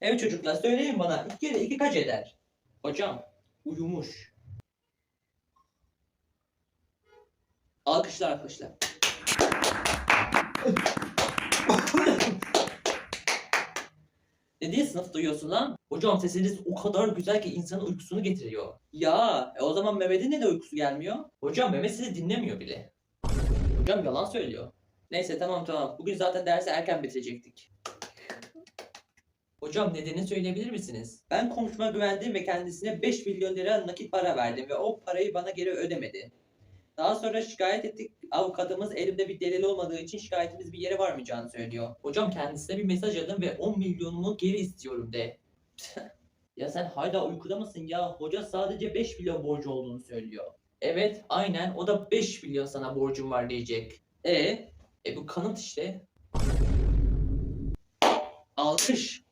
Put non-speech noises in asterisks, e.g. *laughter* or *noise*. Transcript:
Evet çocuklar söyleyin bana. İki kere iki kaç eder? Hocam uyumuş. Alkışlar alkışlar. *laughs* Dediği sınıf duyuyorsun lan. Hocam sesiniz o kadar güzel ki insanın uykusunu getiriyor. Ya e o zaman Mehmet'in neden uykusu gelmiyor? Hocam Mehmet sizi dinlemiyor bile. Hocam yalan söylüyor. Neyse tamam tamam. Bugün zaten dersi erken bitirecektik. Hocam nedenini söyleyebilir misiniz? Ben komşuma güvendim ve kendisine 5 milyon lira nakit para verdim ve o parayı bana geri ödemedi. Daha sonra şikayet ettik. Avukatımız elimde bir delil olmadığı için şikayetimiz bir yere varmayacağını söylüyor. Hocam kendisine bir mesaj atın ve 10 milyonumu geri istiyorum de. *laughs* ya sen hala uykuda mısın ya? Hoca sadece 5 milyon borcu olduğunu söylüyor. Evet aynen o da 5 milyon sana borcum var diyecek. E, e bu kanıt işte. Alkış.